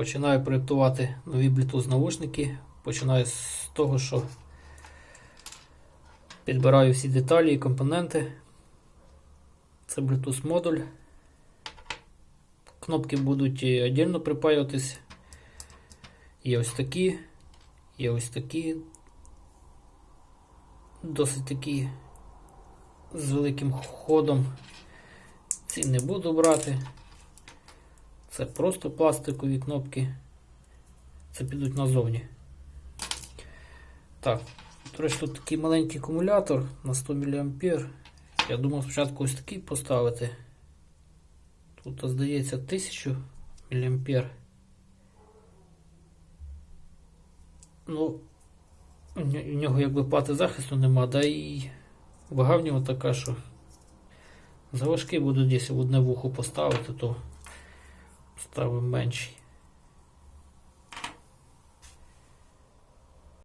Починаю проєктувати нові Bluetooth наушники. Починаю з того, що підбираю всі деталі і компоненти. Це Bluetooth модуль. Кнопки будуть е, віддільно припаюватись. Є ось такі, є ось такі. Досить такі з великим ходом. Ці не буду брати. Це просто пластикові кнопки. Це підуть назовні. Так, до тут такий маленький акумулятор на 100 мА. Я думав спочатку ось такий поставити. Тут, здається, 1000 мА. Ну, у нього якби плати захисту нема, да і вага в нього така, що заважки буду десь в одне вухо поставити, то ставимо менший.